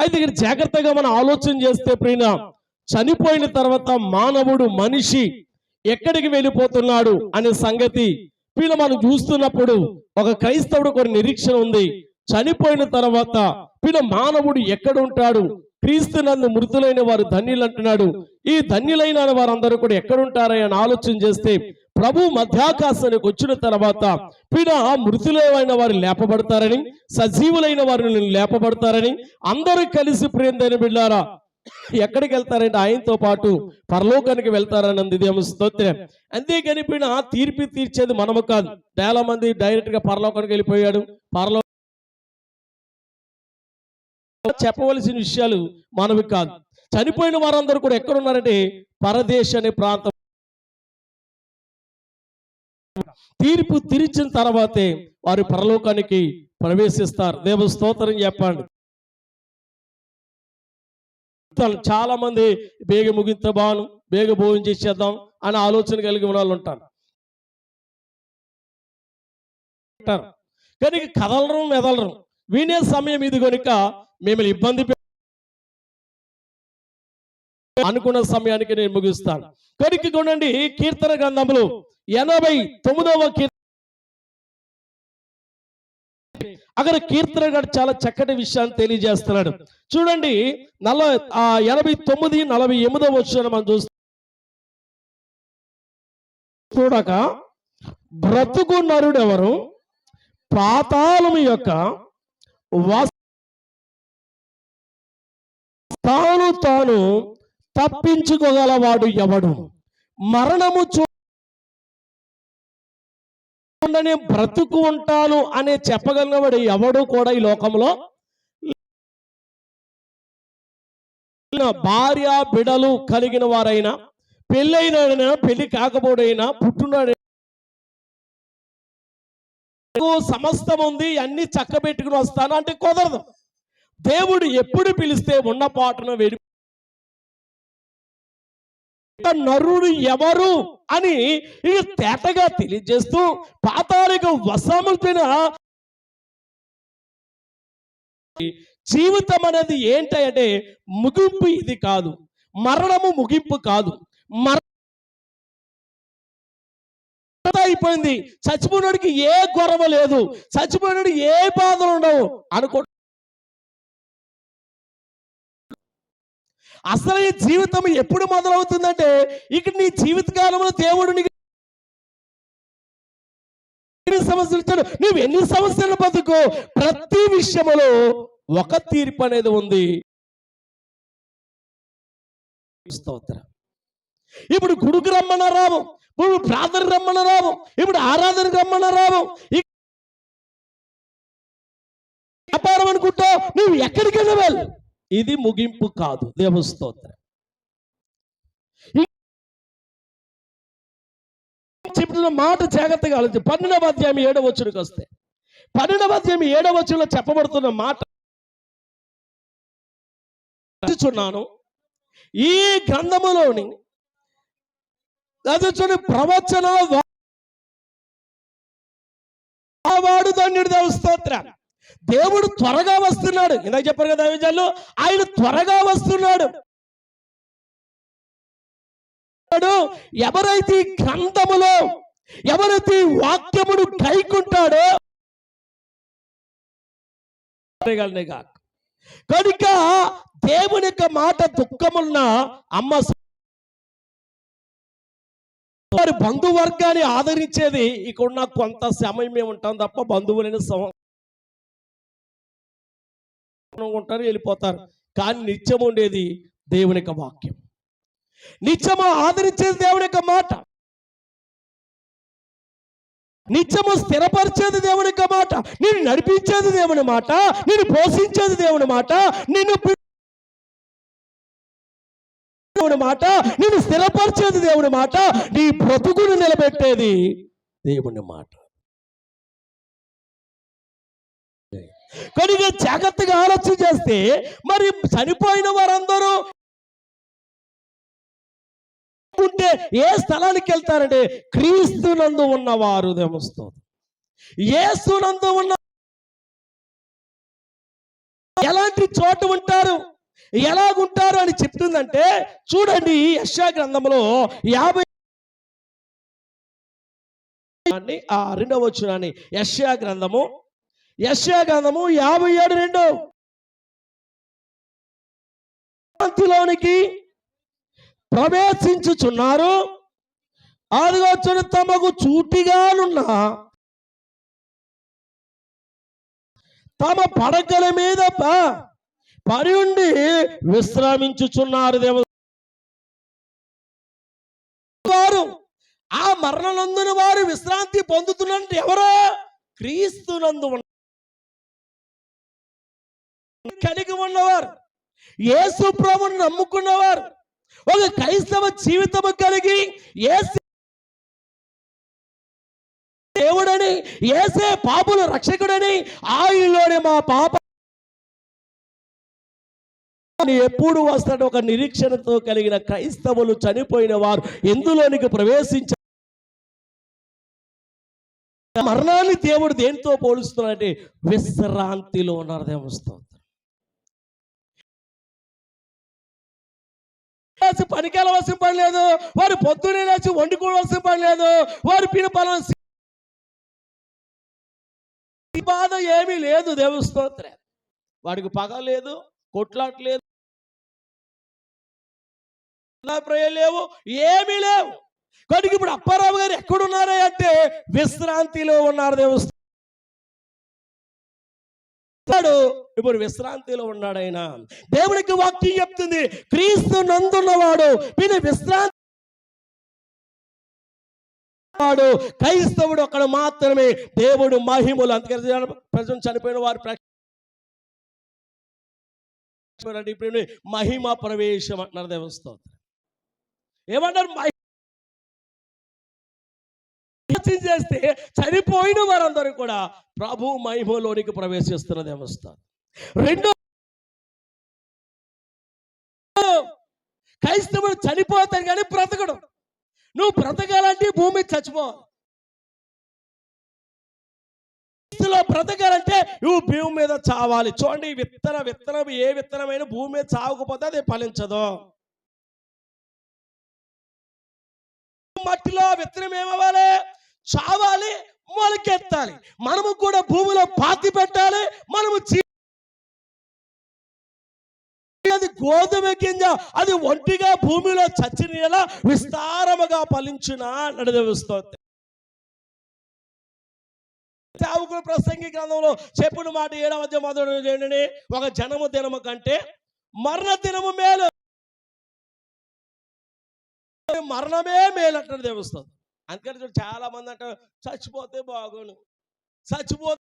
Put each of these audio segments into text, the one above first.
అయితే ఇక్కడ జాగ్రత్తగా మనం ఆలోచన చేస్తే ప్రియ చనిపోయిన తర్వాత మానవుడు మనిషి ఎక్కడికి వెళ్ళిపోతున్నాడు అనే సంగతి వీళ్ళ మనం చూస్తున్నప్పుడు ఒక క్రైస్తవుడు కొన్ని నిరీక్షణ ఉంది. చనిపోయిన తర్వాత వీళ్ళ మానవుడు ఎక్కడ ఉంటాడు? క్రీస్తు నందు మృతులైన వారు ధన్యులు అంటున్నాడు. ఈ ధన్యులైన వారందరూ కూడా ఎక్కడ అని ఆలోచన చేస్తే ప్రభు మధ్యాకాశానికి వచ్చిన తర్వాత పిన మృతులైన వారు లేపబడతారని సజీవులైన వారు లేపబడతారని అందరూ కలిసి ప్రియందైన బిళ్ళారా ఎక్కడికి వెళ్తారంటే ఆయనతో పాటు పరలోకానికి వెళ్తారన్నది ఇదేమో స్తోత్రం. అంతేకాని పిన తీర్పు తీర్చేది మనము కాదు. చాలా మంది డైరెక్ట్గా పరలోకానికి వెళ్ళిపోయాడు. పరలో చెప్పవలసిన విషయాలు మనవి కాదు. చనిపోయిన వారందరూ కూడా ఎక్కడ ఉన్నారంటే పరదేశ్ అనే ప్రాంతం తీర్పు తీర్చిన తర్వాతే వారు పరలోకానికి ప్రవేశిస్తారు. దేవ స్తోత్రం చెప్పండి. చాలా మంది బేగ ముగింత బాను బేగ భోజనం చేసేద్దాం అనే ఆలోచన కలిగి ఉన్న వాళ్ళు ఉంటారు. కానీ కదలరు మెదలరు. వినే సమయం ఇది కనుక మిమ్మల్ని ఇబ్బంది అనుకున్న సమయానికి నేను ముగిస్తాను. కనుక కొనండి కీర్తన గ్రంథములు ఎనభై తొమ్మిదవ కీర్తన. అక్కడ కీర్తన గారు చాలా చక్కటి విషయాన్ని తెలియజేస్తున్నాడు. చూడండి నలభై ఆ ఎనభై తొమ్మిది నలభై ఎనిమిదవ వచ్చిన మనం చూస్తాం చూడక బ్రతుకు నరుడెవరు? పాతాళము యొక్క తాను తాను తప్పించుకోగలవాడు ఎవడు? మరణము చూ లేకుండానే బ్రతుకు ఉంటాను అనే చెప్పగలిగినవాడు ఎవడు కూడా ఈ లోకంలో భార్య బిడలు కలిగిన వారైనా పెళ్ళైన పెళ్ళి కాకపోడైనా పుట్టినాడు సమస్తం ఉంది అన్ని చక్కబెట్టుకుని వస్తాను అంటే కుదరదు. దేవుడు ఎప్పుడు పిలిస్తే ఉన్న పాటను వెడి నరుడు ఎవరు అని ఇది తేటగా తెలియజేస్తూ పాతాళిక వసములైన జీవితం అనేది ఏంటంటే ముగింపు ఇది కాదు మరణము ముగింపు కాదు. మరణ అయిపోయింది. చచ్చిపోయినడికి ఏ గొడవ లేదు. చచ్చిపోయినడికి ఏ బాధలు ఉండవు అనుకో అసలు ఈ జీవితం ఎప్పుడు మొదలవుతుందంటే ఇక నీ జీవిత కాలంలో దేవుడు నీకు ఎన్ని సమస్యలు ఇచ్చాడు? నువ్వు ఎన్ని సమస్యలు బతుకు? ప్రతి విషయంలో ఒక తీర్పు అనేది ఉంది. స్తోత్రం. ఇప్పుడు గుడికి రమ్మన రాము ఇప్పుడు ప్రార్థన రమ్మన రాము ఇప్పుడు ఆరాధన రమ్మన రాము. వ్యాపారం అనుకుంటా నువ్వు ఎక్కడికి వెళ్ళు. ఇది ముగింపు కాదు. దేవస్తోత్రం చెప్తున్న మాట జాగ్రత్తగా ఆలోచించి. పన్నెండవ అధ్యాయం ఏడవ వచ్చుడికి వస్తే. పన్నెండవ అధ్యాయం ఏడవ వచ్చులో చెప్పబడుతున్న మాట చూస్తున్నాను ఈ గ్రంథములోని చూడండి ప్రవచన వాడు ధన్యుడు దేవస్తోత్రం దేవుడు త్వరగా వస్తున్నాడు. ఇందాక చెప్పారు కదా విజయాలు ఆయన త్వరగా వస్తున్నాడు. ఎవరైతే గ్రంథములో ఎవరైతే వాక్యమును కైకుంటాడో కనుక దేవుని యొక్క మాట దుఃఖమున్న అమ్మ వారి బంధువర్గాన్ని ఆదరించేది ఇక్కడ కొంత సమయమే ఉంటాం తప్ప బంధువులని ఉంటారు వెళ్ళిపోతారు. కానీ నిత్యం ఉండేది దేవుని యొక్క వాక్యం. నిత్యము ఆదరించేది దేవుని యొక్క మాట. నిత్యము స్థిరపరిచేది దేవుని యొక్క మాట. నేను నడిపించేది దేవుని మాట. నేను పోషించేది దేవుని మాట. నిన్ను దేవుని మాట. నేను స్థిరపరిచేది దేవుని మాట. నీ బ్రతుకును నిలబెట్టేది దేవుని మాట. కనుక జాగ్రత్తగా ఆలోచన చేస్తే మరి చనిపోయిన వారందరూ ఉంటే ఏ స్థలానికి వెళ్తారంటే క్రీస్తునందు ఉన్నవారు దేమస్తుంది ఏస్తునందు ఉన్న ఎలాంటి చోట ఉంటారు? ఎలాగుంటారు అని చెప్తుందంటే చూడండి యశా గ్రంథంలో యాభై ఆ రెండవ వచ్చినాన్ని యశా గ్రంథము యశాగంధము యాభై ఏడు రెండు. శాంతిలోనికి ప్రవేశించుచున్నారు. ఆదిగోచుని తమకు చూటిగానున్న తమ పడకల మీద పడి ఉండి విశ్రమించుచున్నారు దేవ వారు ఆ మరణనందున వారు విశ్రాంతి పొందుతున్నట్టు ఎవరో? క్రీస్తునందు ఉన్నవారు యేసు ప్రభుని నమ్ముకున్నవారు. ఒక క్రైస్తవ జీవితము కలిగి యేసు దేవుడని ఏసే పాపుల రక్షకుడని ఆయనలోనే మా పాప ఎప్పుడు వస్తాడు ఒక నిరీక్షణతో కలిగిన క్రైస్తవులు చనిపోయిన వారు ఎందులోనికి ప్రవేశించ మరణాన్ని దేవుడు దేనితో పోలుస్తున్నాడంటే విశ్రాంతిలో ఉన్నారు దేవస్థానం లేచి పనికి వెళ్ళవలసిన పని లేదు వారు పొద్దున్నే లేచి వండుకోవలసిన పని లేదు వారి పినపలం బాధ ఏమీ లేదు దేవస్తోత్ర వాడికి పగ లేదు కొట్లాట లేదు. లేవు ఏమీ లేవు. కనుక ఇప్పుడు అప్పారావు గారు ఎక్కడున్నారే అంటే విశ్రాంతిలో ఉన్నారు దేవస్థానం ఇప్పుడు విశ్రాంతిలో ఉన్నాడు ఆయన. దేవునికి వాక్యం చెప్తుంది. క్రీస్తు నందున్నవాడు వీని విశ్రాంతి వాడు. క్రైస్తవుడు అక్కడ మాత్రమే. దేవుడు మహిములు అందుకని ప్రజలు చనిపోయిన వారు ప్ర- ఇప్పుడు మహిమ ప్రవేశం అంటున్నారు దేవస్థానం ఏమంటారు? చేస్తే చనిపోయిన వారందరూ కూడా ప్రభు మహిమలోనికి ప్రవేశిస్తున్న దేవస్థానం. రెండో క్రైస్తవుడు చనిపోతాడు కానీ బ్రతకడు. నువ్వు బ్రతకాలంటే భూమి మీద చచ్చిపోవాలి క్రీస్తులో బ్రతకాలంటే నువ్వు భూమి మీద చావాలి. చూడండి ఈ విత్తన విత్తనం ఏ విత్తనమైన భూమి మీద చావకపోతే అది ఫలించదు. మట్టిలో విత్తనం ఏమవ్వాలి? చావాలి మొలకెత్తాలి. మనము కూడా భూమిలో పాతి పెట్టాలి మనము అది గోధుమ గింజ అది ఒంటిగా భూమిలో చచ్చిన ఎలా విస్తారముగా ఫలించిన నడిదవిస్తోంది సేవకుల ప్రసంగి గ్రంథంలో చెప్పుడు మాట ఏడవ అధ్యాయం మొదటి ఒక జనము దినము కంటే మరణ దినము మేలు. మరణమే మేలు అంటారు దేవస్థానం అందుకని చూడు చాలా మంది అంటారు చచ్చిపోతే బాగును చచ్చిపోతే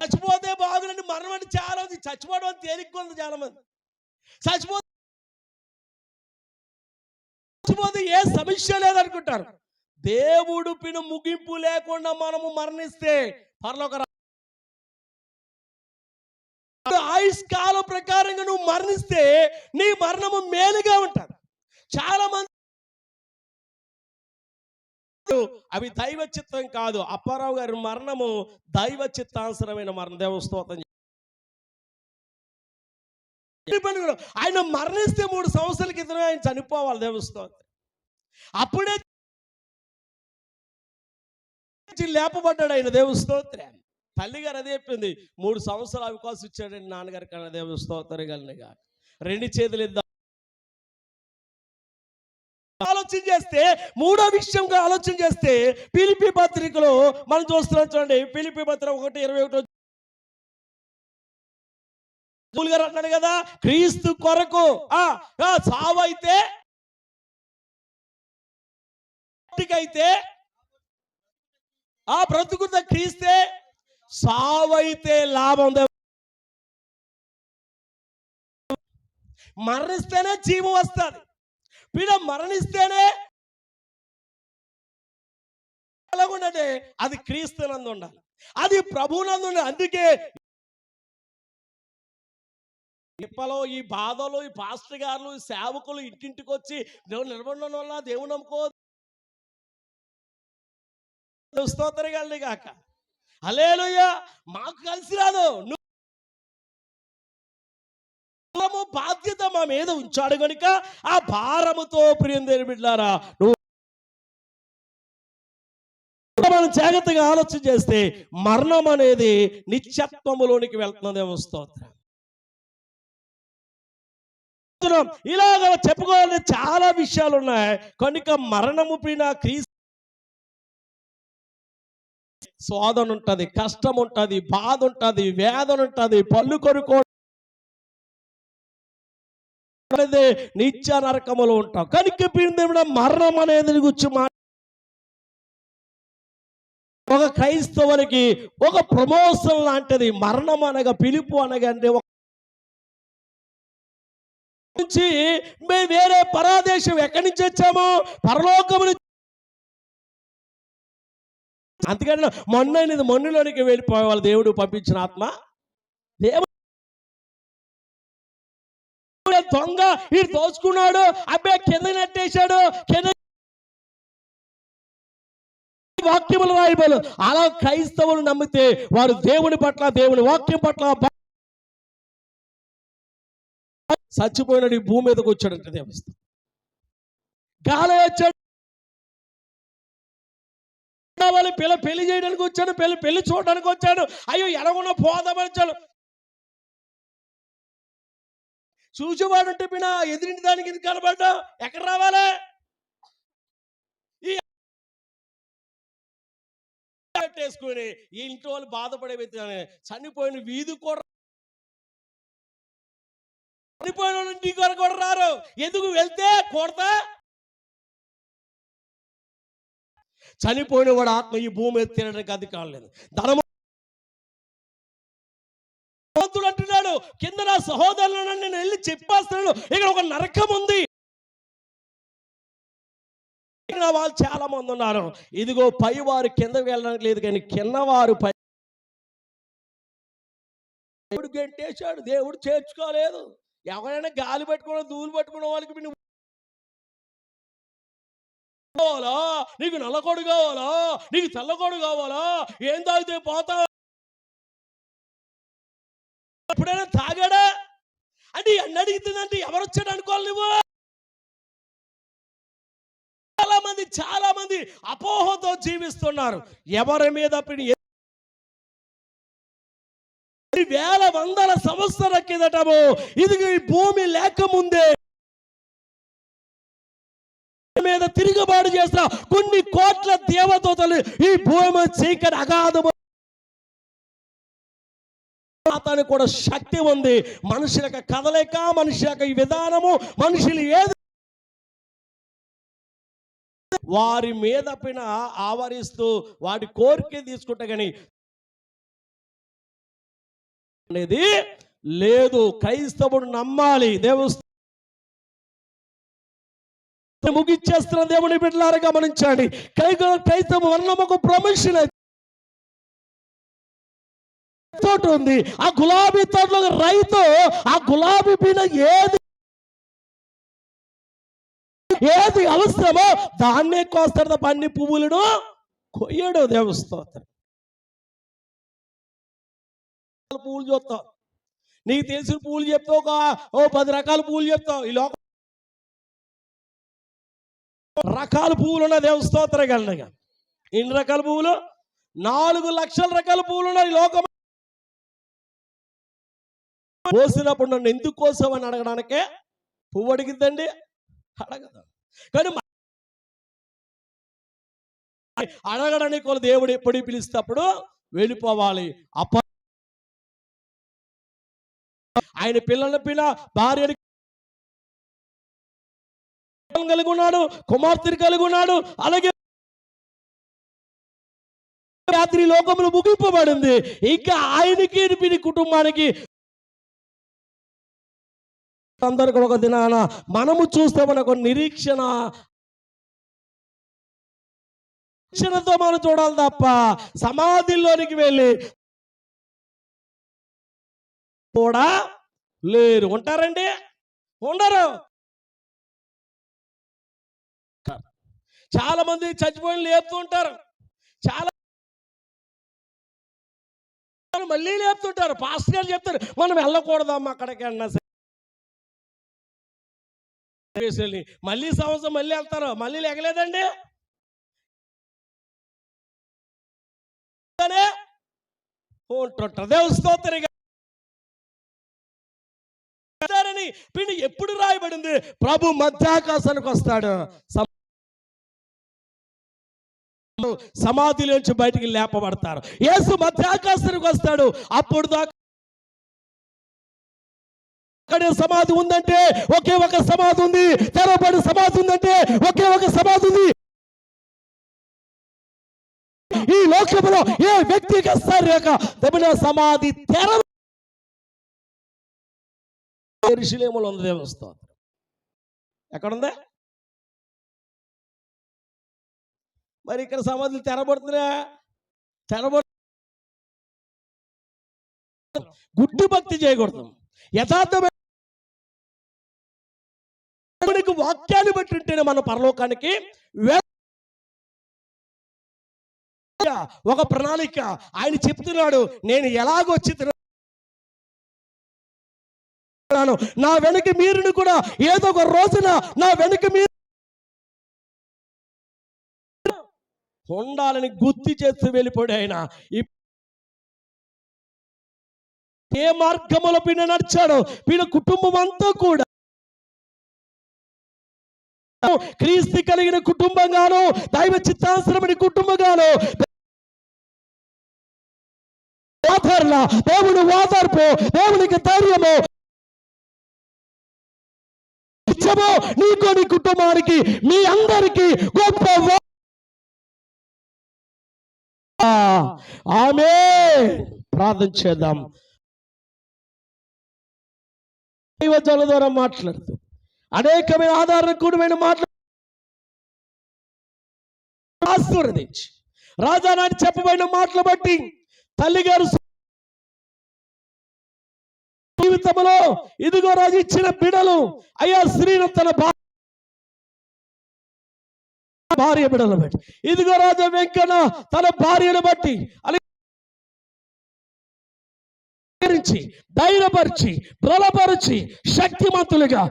చచ్చిపోతే బాగునండి మరణం అంటే చాలా ఉంది చచ్చిపోవడం అని తేలిగ్గా ఉంది చాలా మంది. చచ్చిపో చచ్చిపోతే ఏ సమస్య లేదనుకుంటారు. దేవుడు పిన ముగింపు లేకుండా మనము మరణిస్తే పర్లోక రా- ఆయుష్ ప్రకారంగా నువ్వు మరణిస్తే నీ మరణము మేలుగా ఉంటుంది చాలా మంది అవి దైవ చిత్తం కాదు. అప్పారావు గారి మరణము దైవ చిత్తాంతరమైన మరణ దేవస్తోతం ఆయన మరణిస్తే మూడు సంవత్సరాల క్రితం ఆయన చనిపోవాలి. దేవస్తోత్రం అప్పుడే లేపబడ్డాడు ఆయన. దేవస్తోత్రం తల్లి గారు అదే చెప్పింది. మూడు సంవత్సరాలు అవకాశం ఇచ్చాడండి నాన్నగారి కన్నా దేవస్తోత్రం రెండు చేతులు ఆలోచన చేస్తే మూడో విషయంగా ఆలోచన చేస్తే పిలిపి పత్రికలో మనం చూస్తున్నాం చూడండి పిలిపి పత్రిక ఒకటి ఇరవై ఒకటి గారు అన్నాడు కదా క్రీస్తు కొరకు సావైతే ఆ, అయితే ఆ బ్రతుకుత క్రీస్తే సావైతే లాభం మరణిస్తేనే జీవం వస్తుంది. వీడ మరణిస్తేనే ఎలాగుండంటే అది క్రీస్తునందు ఉండాలి. అది ప్రభువునందు ఉండాలి. అందుకే ఇప్పలో ఈ బాధలు ఈ పాస్టర్ గారులు ఈ సేవకులు ఇంటింటికి వచ్చి దేవుడు నిలబడడం వల్ల దేవుడు నమ్ముకో. స్తోత్రగాలి కాక అలేలుయ్యా మాకు కలిసి రాదు. నువ్వు భారము, బాధ్యత మా మీద ఉంచాడు కనుక ఆ భారముతో ప్రియం దేని బిడ్డారా నువ్వు మనం జాగ్రత్తగా ఆలోచన చేస్తే మరణం అనేది నిత్యత్వములోనికి వెళ్తున్నదేమో స్తోత్రం. ఇలాగ చెప్పుకోవాలని చాలా విషయాలు ఉన్నాయి కనుక మరణము పైన క్రీస్తు శోధన ఉంటది కష్టం ఉంటది బాధ ఉంటది వేదన ఉంటది పళ్ళు కొరుకో అనేది నిత్య నరకములో ఉంటాం కనుక పిండి మరణం అనేది గురించి మా ఒక క్రైస్తవునికి ఒక ప్రమోషన్ లాంటిది. మరణం అనగా పిలుపు అనగా అంటే ఒక నుంచి మేము వేరే పరాదేశం ఎక్కడి నుంచి వచ్చాము? పరలోకము నుంచి అందుకని మొన్న అనేది మొన్నులోనికి వెళ్ళిపోయే వాళ్ళ దేవుడు పంపించిన ఆత్మ. దేవుడు దొంగ వీడు దోచుకున్నాడు. అబ్బాయి కింద నెట్టేశాడు. కింద వాక్యములు రాయబోలు. అలా క్రైస్తవులు నమ్మితే వారు దేవుని పట్ల దేవుని వాక్యం పట్ల భ- ఈ భూమి మీదకి వచ్చాడంట దేవస్థ గాలి వచ్చాడు. పిల్ల పెళ్ళి చేయడానికి వచ్చాడు పెళ్ళి పెళ్ళి చూడడానికి వచ్చాడు. అయ్యో ఎలాగున్నా పోదామని వచ్చాడు. చూసేవాడు అంటే పిన ఎదిరింటి దానికి ఇది కనబడ్డా? ఎక్కడ రావాలే? ఈ పెట్టేసుకుని వాళ్ళు బాధపడే వ్యక్తి చనిపోయిన వీధి కూడా చనిపోయిన వాళ్ళు ఇంటి కొరకు కూడా రారు. ఎందుకు వెళ్తే? కొడతా? చనిపోయిన వాడు ఆత్మ ఈ భూమి మీద తినడానికి అధికారం లేదు. ధనము భగవంతుడు కింద నా సహోదరులను నేను వెళ్ళి చెప్పేస్తున్నాను ఇక్కడ ఒక నరకం ఉంది. వాళ్ళు చాలా మంది ఉన్నారు. ఇదిగో పై వారు కింద వెళ్ళడానికి లేదు కానీ కింద వారు పై దేవుడు గెంటేశాడు. దేవుడు చేర్చుకోలేదు. ఎవరైనా గాలి పట్టుకున్న దూలు పట్టుకున్న వాళ్ళకి నువ్వు కావాలా? నీకు నల్లకోడు కావాలా? నీకు తెల్లకోడు కావాలా? ఏం తాగితే పోతావు? ఎప్పుడైనా తాగాడా? అంటే ఎన్ని అడుగుతుందంటే ఎవరు వచ్చాడు అనుకోవాలి నువ్వు? చాలా మంది చాలా మంది అపోహతో జీవిస్తున్నారు. ఎవరి మీద వేల వందల సంవత్సరాల కిందటము ఇది భూమి లేకముందే మీద తిరుగుబాటు చేసిన కొన్ని కోట్ల దేవదూతలు ఈ భూమి చీకటి అగాధము అతనికి కూడా శక్తి ఉంది. మనిషి యొక్క కదలిక మనిషి యొక్క ఈ విధానము మనుషులు ఏది వారి మీద పైన ఆవరిస్తూ వాటి కోరిక తీసుకుంటే కానీ అనేది లేదు. క్రైస్తవుడు నమ్మాలి. దేవస్థ ముగిచ్చేస్తున్న దేవుని బిడ్డలారా గమనించండి. క్రైస్తవు క్రైస్తవ వర్ణం ఒక ప్రమోషన్ తోటి ఉంది. ఆ గులాబీ తోటలో రైతు ఆ గులాబీ పైన ఏది ఏది అవసరమో దాన్నే కోస్తాడు తప్ప అన్ని పువ్వులను కొయ్యడు దేవస్తోత్రం పువ్వులు చూస్తావు నీకు తెలిసిన పువ్వులు చెప్తావు ఒక ఓ పది రకాల పువ్వులు చెప్తావు. ఈ లోకం రకాల పువ్వులు ఉన్న దేవస్తోత్రం గండగా ఎన్ని రకాల పువ్వులు? నాలుగు లక్షల రకాల పువ్వులు ఉన్నాయి ఈ లోకం పోసినప్పుడు నన్ను ఎందుకు అని అడగడానికే పువ్వు అడిగిద్దండి. అడగదు. కానీ అడగడానికి వాళ్ళు దేవుడు ఎప్పుడు పిలిస్తేప్పుడు వెళ్ళిపోవాలి. అప్ప ఆయన పిల్లల పిల్ల భార్యని కలిగి ఉన్నాడు కుమార్తెని కలిగి ఉన్నాడు. అలాగే రాత్రి లోకములు ముగింపబడింది. ఇంకా ఆయనకి పిని కుటుంబానికి అందరికి ఒక దినాన మనము చూస్తే మనకు నిరీక్షణ. నిరీక్షణతో మనం చూడాలి తప్ప సమాధిలోనికి వెళ్ళి కూడా లేరు. ఉంటారండి? ఉండరు. చాలా మంది చచ్చిపోయిన లేపుతుంటారు చాలా మళ్ళీ లేపుతుంటారు పాస్టర్ గారు చెప్తారు మనం వెళ్ళకూడదమ్మా అక్కడికి అన్నా వేసేళ్ళని మళ్ళీ సంవత్సరం మళ్ళీ వెళ్తారు. మళ్ళీ లేకలేదండి. ఉంటుంటారు పిండి ఎప్పుడు రాయబడింది? ప్రభు మధ్యాకాశానికి వస్తాడు. సమాధిలోంచి బయటికి లేపబడతారు. యేసు మధ్యాకాశానికి వస్తాడు. అప్పుడు దాకా అక్కడే సమాధి ఉందంటే ఒకే ఒక సమాధి ఉంది. తెరవబడి సమాధి ఉందంటే ఒకే ఒక సమాధి ఉంది. ఈ లోకంలో ఏ వ్యక్తికి సరిగా దెబ్బన సమాధి తెర ఎరుషలేములో ఉంది దేవుని ఎక్కడుందా? మరి ఇక్కడ సమాధులు తెరబడుతున్నా తెరబడు గుడ్డి భక్తి చేయకూడదు. యథార్థమైన దేవునికి వాక్యాన్ని బట్టి ఉంటేనే మన పరలోకానికి ఒక ప్రణాళిక. ఆయన చెప్తున్నాడు నేను ఎలాగొచ్చి నా వెనక మీరుని కూడా ఏదో ఒక రోజున నా వెనక మీరు ఉండాలని గుర్తు చేస్తూ వెళ్ళిపోయాడు ఆయన. ఏ మార్గములో పిన్న నడిచాడో వీళ్ళ కుటుంబం అంతా కూడా క్రీస్తు కలిగిన కుటుంబంగాను దైవ చిత్తాశ్రమని కుటుంబంగాను. ఆదరణ దేవుని ఓదార్పు దేవునికి ధైర్యము. ఇచ్చము నీకు నీ కుటుంబానికి మీ అందరికీ గొప్ప ఆమె. ప్రార్థన చేద్దాం. దైవజనుల ద్వారా మాట్లాడుతూ అనేకమైన ఆధారణ కూడమైన మాటలు ఆశీర్వదించి. రాజా నాటి చెప్పబడిన మాటలు బట్టి తల్లిగారు జీవితంలో ఇదిగో రాజు ఇచ్చిన బిడలు. అయ్యా శ్రీను తన భార్య బిడలు బట్టి. ఇదిగో రాజా వెంకన్న తన భార్యను బట్టి ధైర్యపరిచి బలపరిచి శక్తిమంతులుగా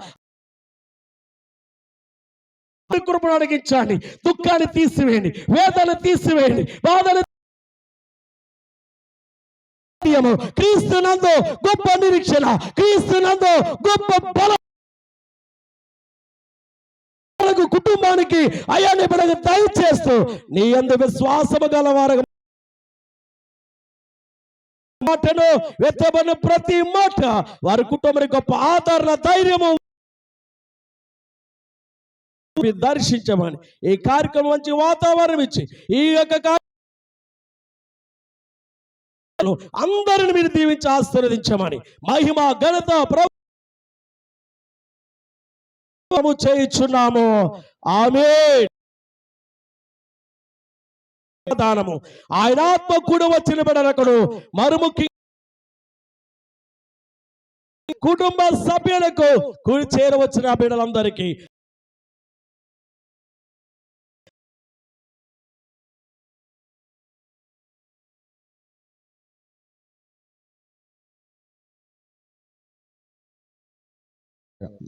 కృపను అడిగించండి దుఃఖాన్ని తీసివేయండి. వేదన తీసివేయండి. బాధలు క్రీస్తునందు క్రీస్తు నందు గొప్ప నిరీక్షణ. క్రీస్తు నందు గొప్ప బలం. కుటుంబానికి అయాన్ని మనకు దయచేస్తూ నీ అందు విశ్వాసము గలవారు. మాటను వెత్తబడిన ప్రతి మాట వారి కుటుంబానికి గొప్ప ఆదరణ ధైర్యము. దర్శించమని. ఈ కార్యక్రమం మంచి వాతావరణం ఇచ్చి ఈ యొక్క అందరిని మీరు దీవించి ఆశీర్వదించమని. మహిమ ఘనత ప్రభు చేయించున్నాము. ఆమె దానము ఆయన ఆత్మ కూడా వచ్చిన బిడలకుడు మరుముఖి కుటుంబ సభ్యులకు కూడి చేరవచ్చిన బిడ్డలందరికీ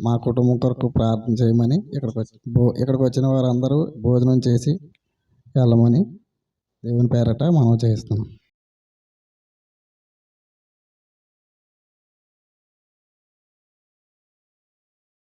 మా కుటుంబం కొరకు ప్రార్థన చేయమని ఇక్కడికి వచ్చి భో ఇక్కడికి వచ్చిన వారందరూ భోజనం చేసి వెళ్ళమని దేవుని పేరట మనం చేస్తున్నాం.